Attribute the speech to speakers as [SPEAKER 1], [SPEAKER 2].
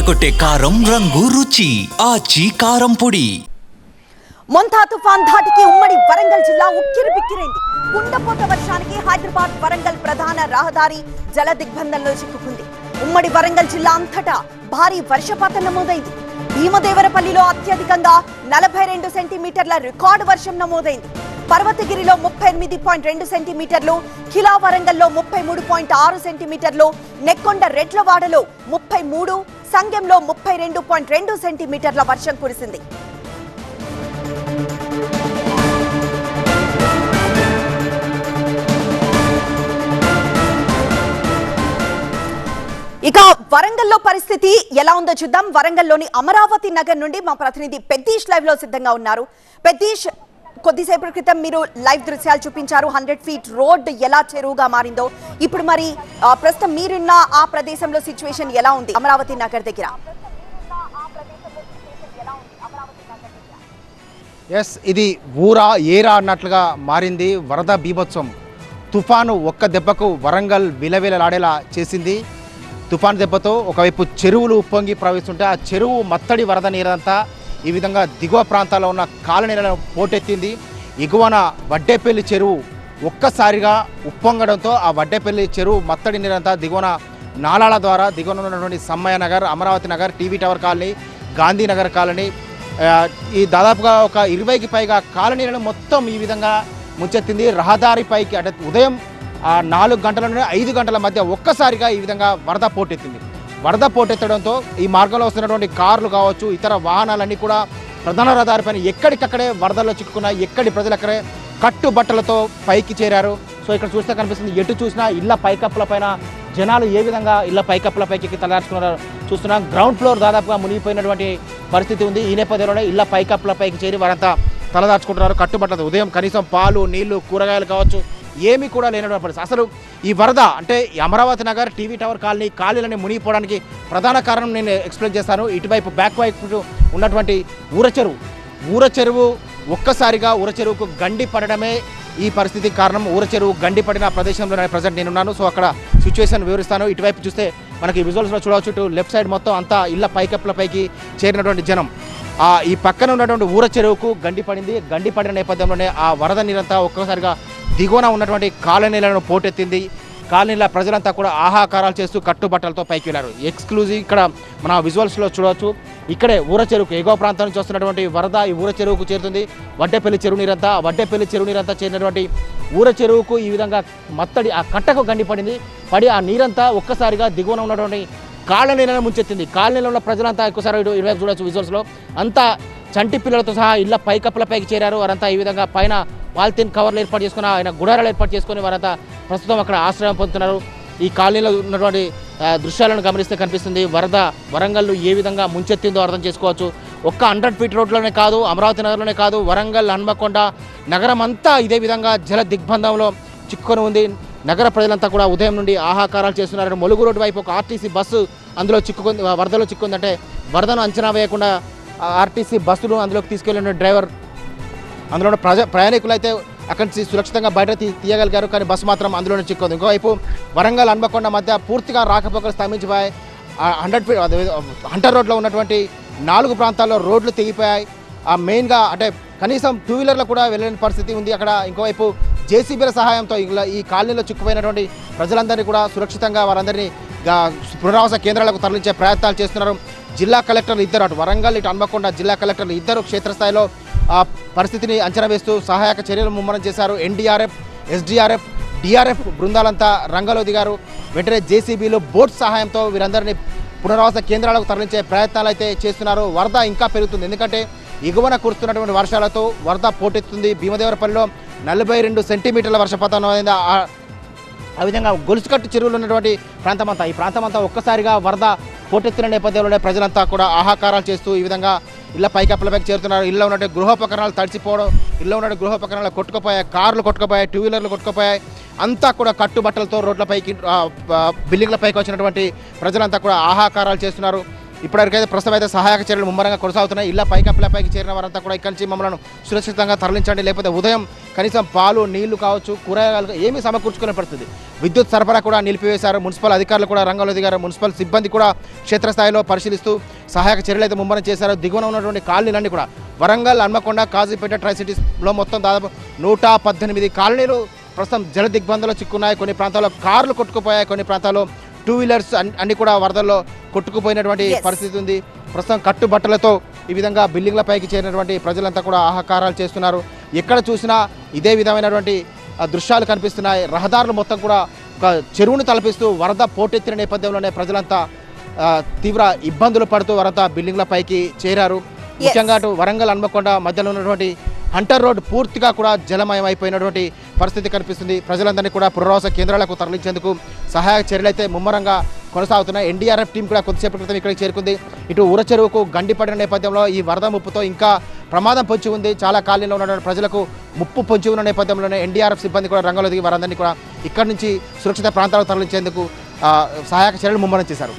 [SPEAKER 1] అదరగొట్టే కారం రంగు రుచి ఆచి కారం పొడి.
[SPEAKER 2] మొంతా తుఫాన్ ధాటికి ఉమ్మడి వరంగల్ జిల్లా ఉక్కిరి బిక్కిరైంది. కుండపోత వర్షానికి హైదరాబాద్ వరంగల్ ప్రధాన రహదారి జల దిగ్బంధంలో చిక్కుకుంది. ఉమ్మడి వరంగల్ జిల్లా అంతటా భారీ వర్షపాతం నమోదైంది. భీమదేవరపల్లిలో అత్యధికంగా నలభై రెండు సెంటీమీటర్ల రికార్డు వర్షం నమోదైంది. పర్వతగిరిలో ముప్పై ఎనిమిది పాయింట్ రెండు సెంటీమీటర్లు కిలా వరంగల్లో ముప్పై మూడు పాయింట్ ఆరు సెంటీమీటర్లు నెక్కొండ రెడ్లవాడలో ముప్పై మూడు సంగెంలో ముప్పై రెండు పాయింట్ రెండు సెంటీమీటర్ల వర్షం కురిసింది. ఇక వరంగల్లో పరిస్థితి ఎలా ఉందో చూద్దాం. వరంగల్లోని అమరావతి నగర్ నుండి మా ప్రతినిధి పెద్దీష్ లైవ్లో సిద్ధంగా ఉన్నారు. పెద్దీష్ కొద్దిసేపటి క్రితం మీరు లైవ్ దృశ్యాలు చూపించారు. హండ్రెడ్ ఫీట్ రోడ్ ఎలా చెరువుగా మారిందో. ఇప్పుడు మరి ఆ, ప్రస్తుతం మీరున్న ఆ ప్రదేశంలో సిచ్యువేషన్ ఎలా ఉంది? అమరావతి నగర్ దగ్గర.
[SPEAKER 3] ఎస్ ఇది ఊరా ఏరా అన్నట్లుగా మారింది. వరద బీభత్సం తుఫాను ఒక్క దెబ్బకు వరంగల్ విలవిలలాడేలా చేసింది. తుఫాను దెబ్బతో ఒకవైపు చెరువులు ఉప్పొంగి ప్రవహిస్తుంటే ఆ చెరువు మత్తడి వరద నీరంతా ఈ విధంగా దిగువ ప్రాంతాల్లో ఉన్న కాలనీలను పోటెత్తింది. ఎగువన వడ్డేపల్లి చెరువు ఒక్కసారిగా ఉప్పొంగడంతో ఆ వడ్డేపల్లి చెరువు మత్తడి నీరంతా దిగువన నాళాల ద్వారా దిగువన ఉన్నటువంటి Sammaiah Nagar Amaravati Nagar TV tower colony Gandhinagar colony ఈ దాదాపుగా ఒక ఇరవైకి పైగా కాలనీలను మొత్తం ఈ విధంగా ముంచెత్తింది రహదారిపైకి అంటే ఉదయం నాలుగు గంటల నుండి ఐదు గంటల మధ్య ఒక్కసారిగా ఈ విధంగా వరద పోటెత్తింది. వరద పోటెత్తడంతో ఈ మార్గంలో వస్తున్నటువంటి కార్లు కావచ్చు ఇతర వాహనాలన్నీ కూడా ప్రధాన రహదారిపైన ఎక్కడికక్కడే వరదల్లో చిక్కుకున్నాయి ఎక్కడి ప్రజలు అక్కడే కట్టుబట్టలతో పైకి చేరారు. సో ఇక్కడ చూస్తే కనిపిస్తుంది ఎటు చూసినా ఇళ్ళ పైకప్పుల పైన జనాలు ఏ విధంగా ఇళ్ళ పైకప్పుల పైకి ఎక్కి చూస్తున్నాం. గ్రౌండ్ ఫ్లోర్ దాదాపుగా మునిగిపోయినటువంటి పరిస్థితి ఉంది. ఈ నేపథ్యంలోనే ఇళ్ళ పైకప్పుల పైకి చేరి వారంతా తలదాచుకుంటున్నారు. కట్టుబట్టలతో ఉదయం కనీసం పాలు నీళ్ళు కూరగాయలు కావచ్చు ఏమీ కూడా లేనటువంటి పరిస్థితి. అసలు ఈ వరద అంటే Amaravati Nagar TV tower colony ఖాళీలని మునిగిపోవడానికి ప్రధాన కారణం నేను ఎక్స్ప్లెయిన్ చేస్తాను. ఇటువైపు బ్యాక్ వైపు ఉన్నటువంటి ఊర చెరువు. ఊర చెరువు ఒక్కసారిగా ఊర చెరువుకు గండి పడడమే ఈ పరిస్థితికి కారణం. ఊర చెరువు గండి పడిన ప్రదేశంలో ప్రజెంట్ నేనున్నాను సో అక్కడ సిచ్యువేషన్ వివరిస్తాను. ఇటువైపు చూస్తే మనకి విజువల్స్లో చూడవచ్చు. ఇటు లెఫ్ట్ సైడ్ మొత్తం అంతా ఇళ్ళ పైకప్పుల పైకి చేరినటువంటి జనం. ఈ పక్కన ఉన్నటువంటి ఊర చెరువుకు గండి పడింది. గండి పడిన నేపథ్యంలోనే ఆ వరద నీరంతా ఒక్కసారిగా దిగువన ఉన్నటువంటి కాలనీలను పోటెత్తింది. కాలనీల ప్రజలంతా కూడా ఆహాకారాలు చేస్తూ కట్టుబట్టలతో పైకి వెళ్ళారు. ఎక్స్క్లూజివ్ ఇక్కడ మన విజువల్స్లో చూడవచ్చు. ఇక్కడే ఊర చెరువుకు ఎగో ప్రాంతం నుంచి వస్తున్నటువంటి వరద ఈ ఊర చెరువుకు చేరుతుంది. వడ్డేపల్లి చెరువు నీరంతా వడ్డేపల్లి చెరువు నీరంతా చేరినటువంటి ఊర చెరువుకు ఈ విధంగా మత్తడి ఆ కట్టకు గండి పడింది. పడి ఆ నీరంతా ఒక్కసారిగా దిగువన ఉన్నటువంటి కాలనీలను ముంచెత్తింది. కాళ్ళ నీళ్ళ ప్రజలంతా ఎక్కువసారి ఇటు ఇటువైపు చూడొచ్చు విజువల్స్లో అంతా చంటి పిల్లలతో సహా ఇళ్ళ పైకప్పులపైకి చేరారు. వారంతా ఈ విధంగా పైన పాలిథిన్ కవర్లు ఏర్పాటు చేసుకుని ఆయన గుడారాలు ఏర్పాటు చేసుకుని వారంతా ప్రస్తుతం అక్కడ ఆశ్రయం పొందుతున్నారు. ఈ కాలనీలో ఉన్నటువంటి దృశ్యాలను గమనిస్తే కనిపిస్తుంది. వరద వరంగల్ ఏ విధంగా ముంచెత్తిందో అర్థం చేసుకోవచ్చు. ఒక్క హండ్రెడ్ ఫీట్ రోడ్లోనే కాదు అమరావతి నగర్లోనే కాదు వరంగల్ హన్మకొండ నగరం అంతా ఇదే విధంగా జల దిగ్బంధంలో చిక్కుకొని ఉంది. నగర ప్రజలంతా కూడా ఉదయం నుండి ఆహాకారాలు చేస్తున్నారు మొలుగు రోడ్డు వైపు ఒక ఆర్టీసీ బస్సు అందులో చిక్కుకుంది వరదలో చిక్కుందంటే వరదను అంచనా వేయకుండా ఆర్టీసీ బస్సును అందులోకి తీసుకెళ్ళిన డ్రైవర్. అందులో ఉన్న ప్రజ ప్రయాణికులు అయితే అక్కడి నుంచి సురక్షితంగా బయట తీ తీయగలిగారు కానీ బస్సు మాత్రం అందులోనే చిక్కుంది. ఇంకోవైపు వరంగల్ హన్మకొండ మధ్య పూర్తిగా రాకపోకలు స్తంభించిపోయాయి. హండ్రెడ్ ఫీట్ హంటర్ రోడ్లో ఉన్నటువంటి నాలుగు ప్రాంతాల్లో రోడ్లు తెగిపోయాయి. ఆ మెయిన్గా అంటే కనీసం టూ వీలర్లో కూడా వెళ్ళలేని పరిస్థితి ఉంది. అక్కడ ఇంకోవైపు జేసీబీల సహాయంతో ఇలా ఈ కాలనీలో చిక్కుపోయినటువంటి ప్రజలందరినీ కూడా సురక్షితంగా వారందరినీ పునరావాస కేంద్రాలకు తరలించే ప్రయత్నాలు చేస్తున్నారు. జిల్లా కలెక్టర్లు ఇద్దరు అటు వరంగల్ ఇటు హన్మకొండ జిల్లా కలెక్టర్లు ఇద్దరు క్షేత్రస్థాయిలో ఆ పరిస్థితిని అంచనా వేస్తూ సహాయక చర్యలు ముమ్మరం చేశారు. ఎన్డీఆర్ఎఫ్ ఎస్డీఆర్ఎఫ్ డిఆర్ఎఫ్ బృందాలంతా రంగంలో దిగారు వెంటనే జేసీబీలు బోట్ సహాయంతో వీరందరినీ పునరావాస కేంద్రాలకు తరలించే ప్రయత్నాలు అయితే చేస్తున్నారు. వరద ఇంకా పెరుగుతుంది. ఎందుకంటే ఎగువన కురుస్తున్నటువంటి వర్షాలతో వరద పోటెత్తుంది. భీమదేవరపల్లిలో నలభై రెండు సెంటీమీటర్ల వర్షపాతం అయింది ఆ- ఆ విధంగా గొలుసుకట్టు చెరువులు ఉన్నటువంటి ప్రాంతం అంతా ఈ ప్రాంతం అంతా ఒక్కసారిగా వరద పోటెత్తిన నేపథ్యంలోనే ప్రజలంతా కూడా ఆహాకారాలు చేస్తూ ఈ విధంగా ఇళ్ళ పైకప్పులపైకి చేరుతున్నారు. ఇళ్ళ ఉన్న గృహోపకరణాలు తడిచిపోవడం ఇళ్ళ ఉన్న గృహోపకరణాలు కొట్టుకుపోయాయి కార్లు కొట్టుకుపోయాయి టూ వీలర్లు కొట్టుకుపోయాయి. అంతా కూడా కట్టుబట్టలతో రోడ్లపైకి బిల్డింగ్లపైకి బిల్డింగ్ల పైకి వచ్చినటువంటి ప్రజలంతా కూడా ఆహాకారాలు చేస్తున్నారు. ఇప్పటివరకైతే ప్రస్తుతం అయితే సహాయక చర్యలు ముమ్మరంగా కొనసాగుతున్నాయి. ఇళ్ళ పైకప్పులపైకి చేరిన వారంతా కూడా ఇక్కడి నుంచి మమ్మల్ని సురక్షితంగా తరలించండి. లేకపోతే ఉదయం కనీసం పాలు నీళ్ళు కావచ్చు కూరగాయలు ఏమీ సమకూర్చుకునే పరిస్థితి. విద్యుత్ సరఫరా కూడా నిలిపివేశారు. మున్సిపల్ అధికారులు కూడా రంగంలో దిగారు. మున్సిపల్ సిబ్బంది కూడా క్షేత్రస్థాయిలో పరిశీలిస్తూ సహాయక చర్యలు అయితే ముమ్మరం చేశారు. దిగువన ఉన్నటువంటి కాలనీలన్నీ కూడా వరంగల్ హన్మకొండ కాజీపేట ట్రై సిటీస్లో మొత్తం దాదాపు నూట పద్దెనిమిది కాలనీలు ప్రస్తుతం జల దిగ్బంధంలో చిక్కున్నాయి. కొన్ని ప్రాంతాల్లో కార్లు కొట్టుకుపోయాయి. కొన్ని ప్రాంతాల్లో టూ వీలర్స్ అన్- అన్ని కూడా వరదల్లో కొట్టుకుపోయినటువంటి. పరిస్థితి ఉంది. ప్రస్తుతం కట్టుబట్టలతో ఈ విధంగా బిల్డింగ్ల పైకి చేరినటువంటి ప్రజలంతా కూడా ఆహాకారాలు చేస్తున్నారు. ఎక్కడ చూసినా ఇదే విధమైనటువంటి దృశ్యాలు కనిపిస్తున్నాయి. రహదారులు మొత్తం కూడా ఒక చెరువును తలపిస్తూ వరద పోటెత్తిన నేపథ్యంలోనే ప్రజలంతా తీవ్ర ఇబ్బందులు పడుతూ వారంతా బిల్డింగ్ల పైకి చేరారు. ముఖ్యంగా అటు వరంగల్ హన్మకొండ మధ్యలో ఉన్నటువంటి హంటర్ రోడ్ పూర్తిగా కూడా జలమయం అయిపోయినటువంటి పరిస్థితి కనిపిస్తుంది. ప్రజలందరినీ కూడా పునరావాస కేంద్రాలకు తరలించేందుకు సహాయక చర్యలైతే ముమ్మరంగా కొనసాగుతున్నాయి. ఎన్డీఆర్ఎఫ్ టీం కూడా కొద్దిసేపటి క్రితం ఇక్కడికి చేరుకుంది. ఇటు ఊర చెరువుకు గండి పడిన నేపథ్యంలో ఈ వరద ముప్పుతో ఇంకా ప్రమాదం పొంచి ఉంది. చాలా కాలనీలో ఉన్నటువంటి ప్రజలకు ముప్పు పొంచి ఉన్న నేపథ్యంలోనే ఎన్డీఆర్ఎఫ్ సిబ్బంది కూడా రంగంలో దిగి వారందరినీ కూడా ఇక్కడి నుంచి సురక్షిత ప్రాంతాలకు తరలించేందుకు సహాయక చర్యలు ముమ్మరం చేశారు.